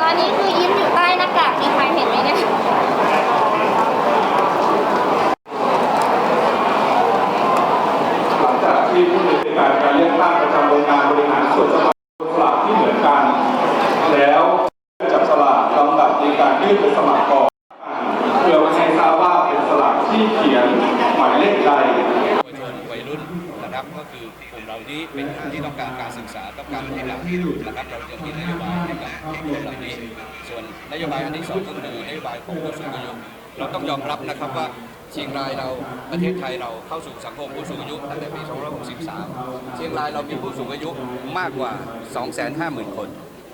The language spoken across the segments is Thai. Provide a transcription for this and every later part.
ตอนนี้คือยิ้มอยู่ใต้หน้ากากมีใครเห็นไหมเนี่ยหลังจากที่ผู้ดำเนิการการเลือกตั้งประจำองค์การบริหารส่วนจังหวัดสลากที่เหมือนกัน แล้วจับสลากลำดับในการยื่นเป็นสมัครก่อนเพื่อให้ทราบว่าเป็นสลากที่เขียนหมายเลขใดวัยรุ่น นะครับก็คือกลุ่มเรานี้เป็นกลุ่มที่ต้องการการศึกษาต้องการปฏิบัตินะครับเราจะมีนโยบายให้กับกลุ่มเหล่านี้ ส่วนนโยบายอันที่สองก็คือนโยบายของผู้สูงอายุเราต้องยอมรับนะครับว่าเชียงรายเราประเทศไทยเราเข้าสู่สังคมผู้สูงอายุตั้งแต่ปี 2563 เชียงรายเรามีผู้สูงอายุมากกว่า 250,000 คน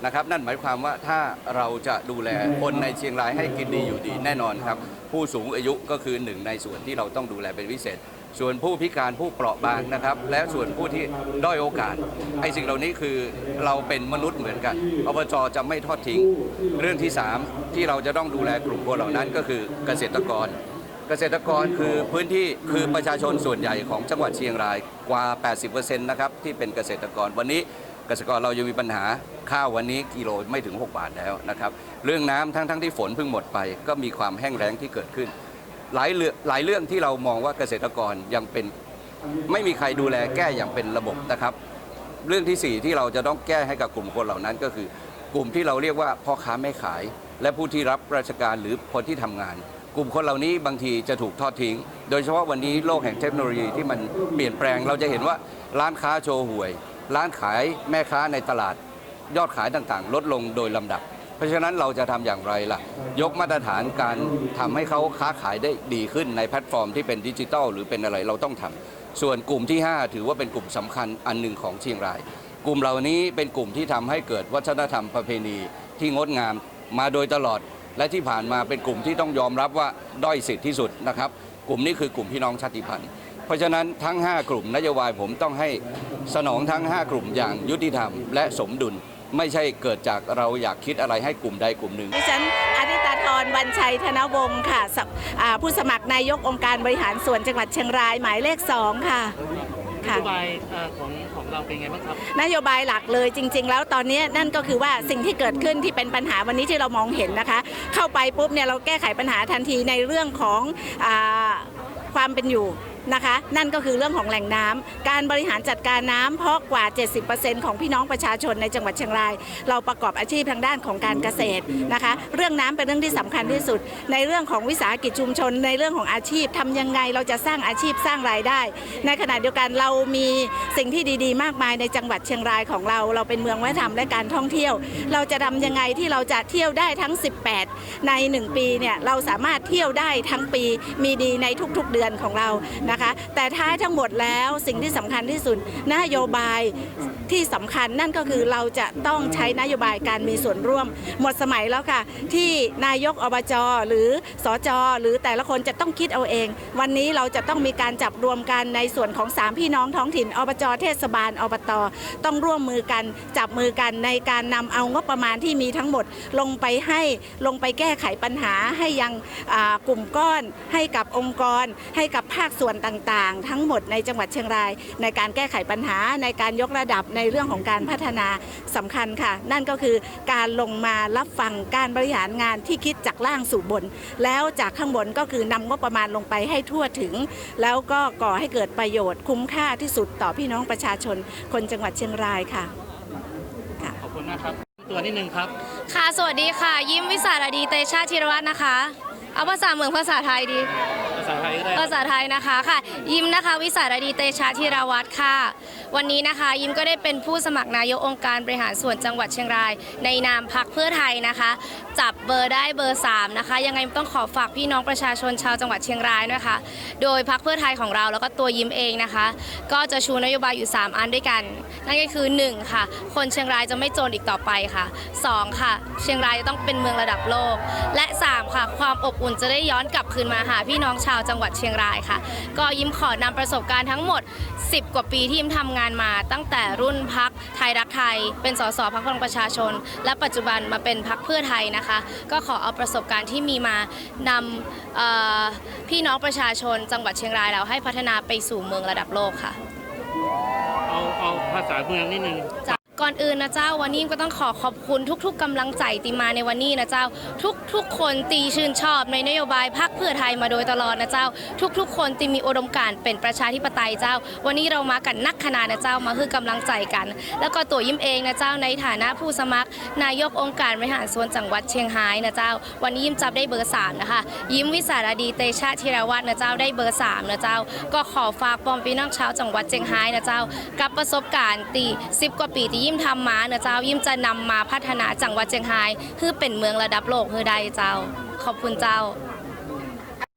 นะครับนั่นหมายความว่าถ้าเราจะดูแลคนในเชียงรายให้กินดีอยู่ดีแน่นอนครับ ผู้สูงอายุก็คือหนึ่งในส่วนที่เราต้องดูแลเป็นพิเศษ ส่วนผู้พิการผู้เปราะบางนะครับ และส่วนผู้ที่ด้อยโอกาสไอ้สิ่งเหล่านี้คือเราเป็นมนุษย์เหมือนกันอบจจะไม่ทอดทิ้ง เรื่องที่ 3 ที่เราจะต้องดูแลกลุ่มคนเหล่านั้นก็คือเกษตรกร เกษตรกรคือพื้นที่คือประชาชนส่วนใหญ่ของจังหวัดเชียงรายกว่า 80%นะครับที่เป็นเกษตรกรวันนี้เกษตรกรเรายังมีปัญหาข้าววันนี้กิโลไม่ถึง 6 บาทแล้วนะครับ เรื่องน้ำทั้งทั้งที่ฝนเพิ่งหมดไป ก็มีความแห้งแล้งที่เกิดขึ้น หลายเรื่องหลายเรื่องที่เรามองว่าเกษตรกรยังเป็นไม่มีใครดูแลแก้อย่างเป็นระบบนะครับ เรื่องที่ 4 ที่เราจะต้องแก้ให้กับกลุ่มคนเหล่านั้นก็คือกลุ่มที่เราเรียกว่าพ่อค้าแม่ขาย และผู้ที่รับราชการหรือคนที่ทำงาน กลุ่มคนเหล่านี้บางทีจะถูกทอดทิ้ง โดยเฉพาะวันนี้โลกแห่งเทคโนโลยีที่มันเปลี่ยนแปลง เราจะเห็นว่าร้านค้าโชว์หวย ร้านขายแม่ค้าในตลาด ยอดขายต่างๆ ลดลงโดยลำดับ ราะฉะนั้นเราจะทำอย่างไรล่ะ ยกมาตรฐานการทำให้เขาค้าขายได้ดีขึ้นในแพลตฟอร์มที่เป็นดิจิทัลหรือเป็นอะไรเราต้องทำส่วนกลุ่มที่ 5 ถือว่าเป็นกลุ่มสำคัญอันหนึ่งของเชียงราย กลุ่มเหล่านี้เป็นกลุ่มที่ทำให้เกิดวัฒนธรรมประเพณีที่งดงามมาโดยตลอด และที่ผ่านมาเป็นกลุ่มที่ต้องยอมรับว่าด้อยสิทธิ์ที่สุดนะครับ กลุ่มนี้คือกลุ่มพี่น้องชาติพันธุ์เพราะฉะนั้นทั้ง 5 กลุ่มนโยบายผมต้องให้สนองทั้ง 5 กลุ่มอย่างยุติธรรมและสมดุล ไม่ใช่เกิดจากเราอยากคิดอะไรให้กลุ่มใดกลุ่มหนึ่ง ดิฉันอนิตาธรวันชัยธนวงศ์ค่ะสอ่าผู้สมัครนายกองค์การบริหารส่วนจังหวัดเชียงรายหมายเลข2ค่ะนค่ะ โยบายเอ่อของของเราเป็นไงบ้างครับ นโยบายหลักเลยจริง ๆ แล้วตอนนี้นั่นก็คือว่าสิ่งที่เกิดขึ้นที่เป็นปัญหาวันนี้ที่เรามองเห็นนะคะ เข้าไปปุ๊บเนี่ยเราแก้ไขปัญหาทันทีในเรื่องของอาความเป็นอยู่ นะคะ นั่นก็คือเรื่องของแหล่งน้ำการบริหารจัดการน้ำเพราะกว่า 70%ของพี่น้องประชาชนในจังหวัดเชียงราย เราประกอบอาชีพทางด้านของการเกษตรนะคะ เรื่องน้ำเป็นเรื่องที่สำคัญที่สุด ในเรื่องของวิสาหกิจชุมชน ในเรื่องของอาชีพทำยังไงเราจะสร้างอาชีพสร้างรายได้ ในขณะเดียวกันเรามีสิ่งที่ดีๆ มากมายในจังหวัดเชียงรายของเรา เราเป็นเมืองวัฒนธรรมและการท่องเที่ยว เราจะทำยังไงที่เราจะเที่ยวได้ทั้ง 18 ใน 1 ปีเนี่ยเราสามารถเที่ยวได้ทั้งปีมีดีในทุกๆเดือนของเรานะคะ แต่ท้ายทั้งหมดแล้วสิ่งที่สำคัญที่สุดนโยบายที่สำคัญนั่นก็คือเราจะต้องใช้นโยบายการมีส่วนร่วม หมดสมัยแล้วค่ะ ที่นายกอบจหรือสจหรือแต่ละคนจะต้องคิดเอาเอง วันนี้เราจะต้องมีการจับรวมกันในส่วนของสามพี่น้องท้องถิ่นอบจเทศบาลอบตต้องร่วมมือกันจับมือกันในการนำเอางบประมาณที่มีทั้งหมดลงไปให้ลงไปแก้ไขปัญหาให้ยังกลุ่มก้อน ให้กับองค์กร ให้กับภาคส่วนต่างๆ ทั้งหมดในจังหวัดเชียงราย ในการแก้ไขปัญหาในการยกระดับในเรื่องของการพัฒนาสำคัญค่ะ นั่นก็คือการลงมารับฟังการบริหารงานที่คิดจากล่างสู่บน แล้วจากข้างบนก็คือนำงบประมาณลงไปให้ทั่วถึง แล้วก็ก่อให้เกิดประโยชน์คุ้มค่าที่สุดต่อพี่น้องประชาชน คนจังหวัดเชียงรายค่ะขอบคุณมากครับตัวนิดนึงครับ ค่ะสวัสดีค่ะ ยิ้มวิสารดีเตชาธิรวัฒน์นะคะ เอาภาษาเมืองภาษาไทยดีภาษาไทยก็ได้ภาษาไทยนะคะค่ะ ยิ้มนะคะวิสารดีเตชาธิรวัตรค่ะ วันนี้นะคะ ยิ้มก็ได้เป็นผู้สมัครนายกองค์การบริหารส่วนจังหวัดเชียงราย ในนามพักเพื่อไทยนะคะ จับเบอร์ได้เบอร์3นะคะยังไงต้องขอฝากพี่น้องประชาชนชาวจังหวัดเชียงรายด้วยค่ะโดยพักเพื่อไทยของเราแล้วก็ตัวยิ้มเองนะคะ ก็จะชูนโยบายอยู่ 3 อันด้วยกัน นั่นก็คือ1ค่ะคนเชียงรายจะไม่จนอีกต่อไปค่ะ 2 ค่ะ เชียงรายจะต้องเป็นเมืองระดับโลก และ 3 ค่ะความอบอุ่นจะได้ย้อนกลับคืนมาหาพี่น้องชาวจังหวัดเชียงรายค่ะ ก็ยิ้มขอนำประสบการณ์ทั้งหมด 10 กว่าปีที่ยิ้มทำงานมา ตั้งแต่รุ่นพักไทยรักไทย เป็นสสพักพลังประชาชน และปัจจุบันมาเป็นพักเพื่อไทยนะคะ ก็ขอเอาประสบการณ์ที่มีมานำพี่น้องประชาชน จังหวัดเชียงรายเราให้พัฒนาไปสู่เมืองระดับโลกค่ะ เอาเอาภาษาเมืองนิดนึง ก่อนอื่นนะเจ้าวันนี้ก็ต้องขอขอบคุณทุก ๆกำลังใจตีมาในวันนี้นะเจ้า ทุก ๆ คนตีชื่นชอบในนโยบายพรรคเพื่อไทยมาโดยตลอดนะเจ้า ทุก ๆ คนตีมีอุดมการณ์เป็นประชาธิปไตยเจ้า วันนี้เรามากันนักขนาดนะเจ้ามาคือกำลังใจกัน แล้วก็ตัวยิ้มเองนะเจ้าในฐานะผู้สมัคร นายกองค์การบริหารส่วนจังหวัดเชียงรายนะเจ้า วันนี้ยิ้มจับได้เบอร์สามนะคะยิ้มวิสารดีเตชะธีรวัฒน์นะเจ้าได้เบอร์สามนะเจ้า ก็ขอฝากปอมพี่น้องชาวจังหวัดเชียงรายนะเจ้า กับประสบการณ์ตีสิบกว่าปีที่ยิ้มทำมาเนะเจ้ายิ้มจะนำมาพัฒนาจังหวัดเชียงรายคือเป็นเมืองระดับโลกเฮือใดเจ้า ขอบคุณเจ้า